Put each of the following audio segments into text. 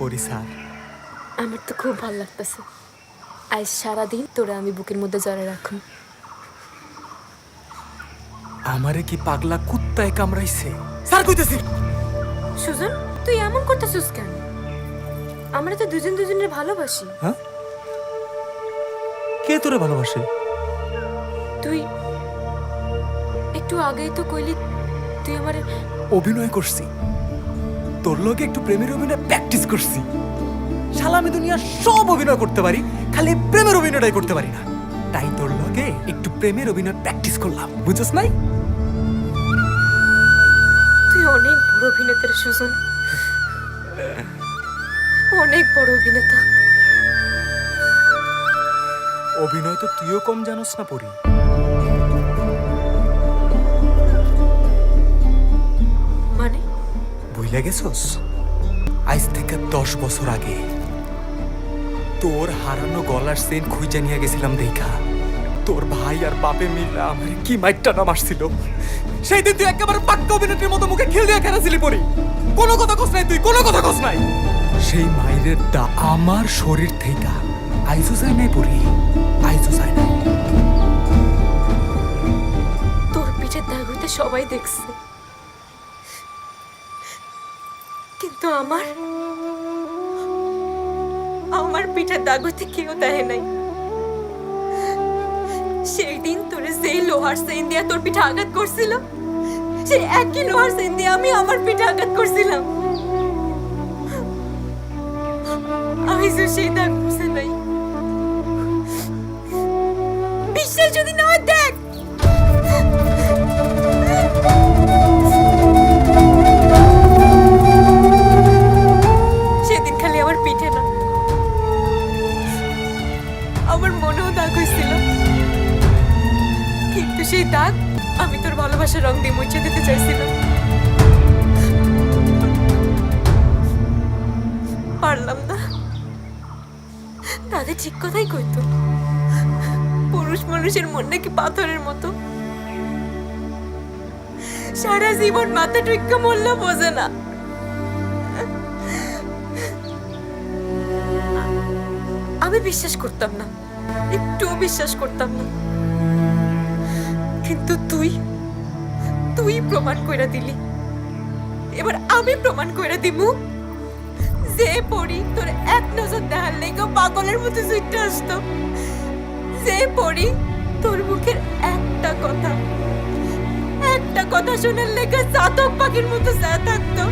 পরিসার আমার তো খুব ভালো লাগতেছে। আজ সারাদিন তোরা আমি বুকের মধ্যে জড়ে রাখুন। আমারে কি পাগলা কুত্তায় কামড়াইছে? স্যার কইতেছি। সুজন তুই এমন করতেছিস কেন? আমরা তো দুজন দুজনের ভালোবাসি। হ্যাঁ? কে তোরে ভালোবাসে? তুই একটু আগেই তো কইলি তুই আমার অভিনয় করছি। তোর লগে একটু প্রেমের অভিনয় প্র্যাকটিস করছি। শালা আমি দুনিয়ার সব অভিনয় করতে পারি খালি প্রেমের অভিনয়টাই করতে পারি না। তাই তোর লোকে একটু প্রেমের অভিনয় প্র্যাকটিস করলাম বুঝছস নাই? তুই অনেক বড় অভিনেতা রে সুজন। অনেক বড় অভিনেতা। অভিনয় তো তুইও কম জানোস না পড়ি বুঝলে গেছস? আজ থেকে দশ বছর আগে তোর হারানো গলার সেন খুঁজে নিয়ে গেছিলাম দেখা। তোর ভাই আর বাপে মিলে আমার কি মাইকটা নাম আসছিল? সেই দিন তুই একেবারে পাক্কা অভিনেত্রীর মতো মুখে খেল দিয়ে খেলাছিলি পরি। কোনো কথা কস নাই তুই, কোনো কথা কস নাই। সেই মাইরের দা আমার শরীর থেকে আইজো যায় নাই পরি, আইজো যায় নাই। তোর পিঠের দাগ হইতে সবাই দেখছে। কিন্তু আমার আমার পিঠের দাগতে কেউ দেয় নাই। সেই দিন তোরে সেই লোহার সেন দিয়া তোর পিঠে আঘাত করছিল, সেই একই লোহার সেন দিয়ে আমি আমার পিঠে আঘাত করছিলাম। আমি সেই দাগ বুঝতে আমার মনেও দাগ হয়েছিল। কিন্তু সেই দাগ আমি তোর ভালোবাসার রং দিয়ে মুছে দিতে চাইছিলাম। পারলাম না। তাদের ঠিক কথাই কইতো। পুরুষ মানুষের মন নাকি পাথরের মতো। সারা জীবন মাথা টুইকা মরলে বোঝে না। আমি বিশ্বাস করতাম না। একটুও বিশ্বাস করতাম না। কিন্তু তুই তুই প্রমাণ কইরা দিলি। এবার আমি প্রমাণ কইরা দিমু যে পড়ি তোর এক নজর দেখার লেগে পাগলের মতো সুইটটা আসতো। যে পড়ি তোর মুখের একটা কথা একটা কথা শোনার লেগে চাতক পাখির মতো যা থাকতো।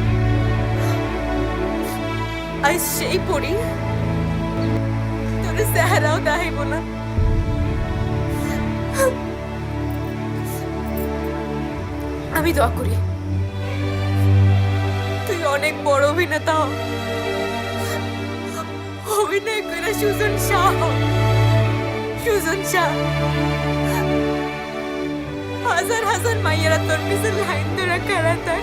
আর সেই পড়ি তোর চেহারাও দেখাইব না। আমি দোয়া করি। তুই অনেক বড় অভিনেতা। অভিনয় করে সুজন শাহ। সুজন শাহ। হাজার হাজার মাইয়েরা তোর পিছনে লাইন ধরে থাক